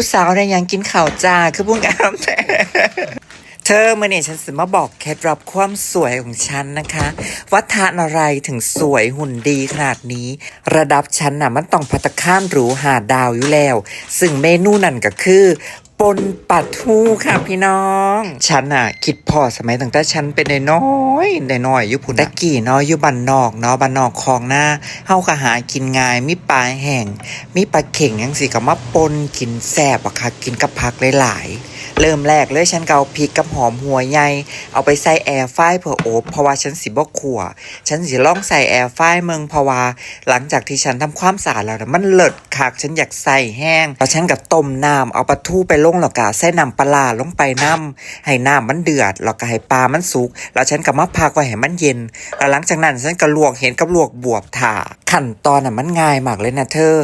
ผู้สาวได้ยังกินข่าวจ้าคือพุ่งกามแต่เธอเมื่อเนี่ยฉันสิมาบอกเคล็ดลับความสวยของฉันนะคะว่าทานอะไรถึงสวยหุ่นดีขนาดนี้ ระดับฉันน่ะมันต้องพัตตาข้ามหรูหาดาวอยู่แล้ว ซึ่งเมนูนั่นก็คือ ปนปัทูค่ะพี่น้อง ฉันอะ คิดพอสมัยตั้งแต่ฉันเป็นน้อยๆน้อยๆอยู่พุ่นตะกี้เนาะอยู่บ้านนอกเนาะบ้านนอกคลองหน้าเฮาก็หากินง่ายมีปลาแห้งมีปลาเข่งยังสิก็มาปนกินแซ่บอะค่ะ กินกับผักหลายๆเริ่มแรกเลยฉันเอาพริกกับหอมหัวใหญ่เอาไปใส่แอร์ไฟเพื่อโอบเพราะว่าฉันสิบ่ขัว ฉันสิล่องใส่แอร์ไฟเมืองเพราะว่าหลังจากที่ฉันทำความสะอาดแล้วนะมันเลิศคักฉันอยากใส่แห้งแล้วฉันก็ต้มน้ำเอาปลาทูไปลงแล้วก็ใส่น้ำปลาลงไปน้ำให้น้ำมันเดือดแล้วก็ให้ปลามันสุกแล้วฉันก็มาพักไว้ให้มันเย็นแล้วหลังจากนั้นฉันก็ลวกเห็นกับลวกบวบถ่า ขั้นตอนน่ะมันง่ายมากเลยนะเธอ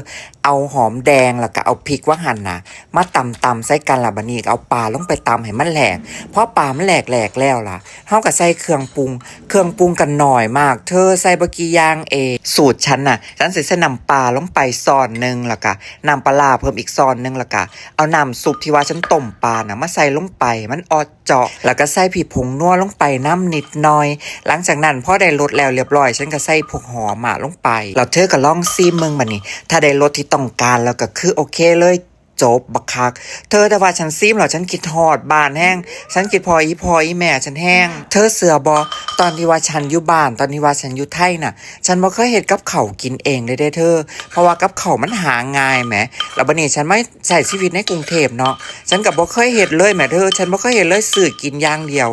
เอาหอมแดงแล้วก็เอาพริกว่าหั่นนะมาตำตำใส่กันละบันีเอาปลาลงไปตำให้มันแหลกเพราะปลามันแหลกแหลกแล้วล่ะเฮาก็ใส่เครื่องปรุง เครื่องปรุงกันหน่อยมาก เธอใส่บะกี่อย่างเองสูตรฉันน่ะฉันใส่เส้นนำปลาลงไปซอนหนึ่งแล้วก็นำปลาร้าเพิ่มอีกซอนหนึ่งแล้วก็เอาน้ำซุปที่ว่าฉันต้มปลาน่ะมาใส่ลงไปมันออดเจาะ แล้วก็ใส่ผีผงนัวลงไปน้ำนิดหน่อย หลังจากนั้นพอได้รสแล้วเรียบร้อย ฉันก็ใส่พวกหอมอะลงไปแล้วเธอก็ลองซีมึงบัดนี้ ถ้าได้รสที่ต้องการแล้วก็คือโอเคเลยจบบักคัก เธอแต่ว่าฉันซีมเหรอฉันคิดฮอดบานแห้ง ฉันคิดพออีพออีแม่ฉันแห้ง เธอเสือบอตอนที่ว่าฉันอยู่บ้าน ตอนที่ว่าฉันอยู่ไทยน่ะ ฉันบ่เคยเห็ดกับเขากินเองเลยเด้เธอ เพราะว่ากับเขามันหาง่ายแหมแล้วบัดนี้ฉันไม่ใส่ชีวิตในกรุงเทพเนาะ ฉันกับบ่เคยเห็ดเลยแหมเธอ ฉันบ่เคยเห็ดเลยสื่อกินอย่างเดียว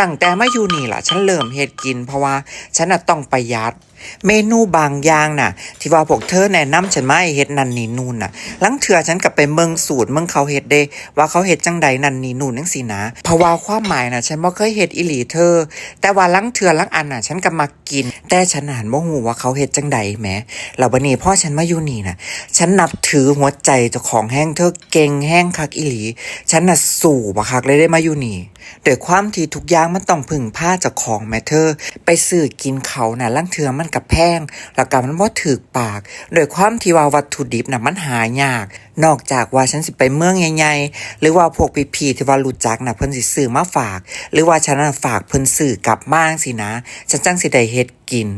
ตั้งแต่มาอยู่นี่ล่ะ ฉันเริ่มเฮ็ดกิน เพราะว่าฉันน่ะต้องประหยัด เมนูบางอย่างน่ะ ที่ว่าพวกเธอแนะนำฉันมาให้เฮ็ดนั่นนี่นู่นน่ะลังเถื่อฉันกลับไปเมืองสูตรเมืองเขาเฮ็ดเด้ ว่าเขาเฮ็ดจังใดนั่นนี่นู่นจังซี่นะเพราะว่าความหมายน่ะ ฉันบ่เคยเฮ็ดอีหลีเธอ แต่ว่าลังเถื่อลังอันน่ะ ฉันก็มากิน แต่ฉันหันบ่ฮู้ว่าเขาเฮ็ดจังใดแหมแล้วบัดนี้พ่อฉันมาอยู่นี่น่ะ ฉันนับถือหัวใจเจ้าของแห้งเธอเก่งแห้งคักอีหลี ฉันน่ะสู่บักคักเลยได้มาอยู่นี่ ด้วยความที่ทุกอย่างมันต้องพึ่งพาจ้าของแม่เธอร์ ไปซื้อกินเขาน่ะลังเถื่อมันกับแพง แล้วก็มันบ่าถือปาก โดยความที่ว่าวัตถุดิบน่ะมันหายาก นอกจากว่าฉันสิไปเมืองใหญ่ๆ หรือว่าพวกพี่ๆที่ว่ารู้จักน่ะเพิ่นสิซื้อมาฝาก หรือว่าฉันน่ะฝากเพิ่นซื้อกลับมาสินะ ฉันจังสิได้เฮ็ดกิน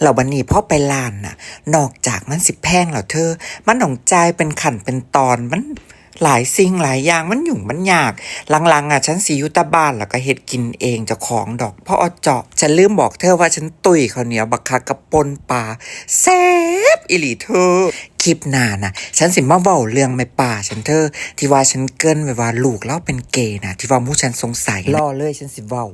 แล้วบัดนี้พอไปร้านน่ะ นอกจากมันสิแพงแล้วเธอ มันต้องใจเป็นขันเป็นตอนมัน หลายสิ่งหลายอย่างมันหยุ่งมันยากหลังๆอะฉันสียุตาบ้านแล้วก็เห็ดกินเองจะของดอกพ่อเจาะฉันลืมบอกเธอว่าฉันตุยข้าวเหนียวบักคักกับปนปลาแซ่บอิหลีเธอคลิปหน้านะฉันสิมาเว้าเรื่องไม่ป่าฉันเธอ ที่ว่าฉันเกินไว้ว่าลูกเราเป็นเกย์นะที่ว่ามู่ฉันสงสัยล่อเลยฉันสิเว้า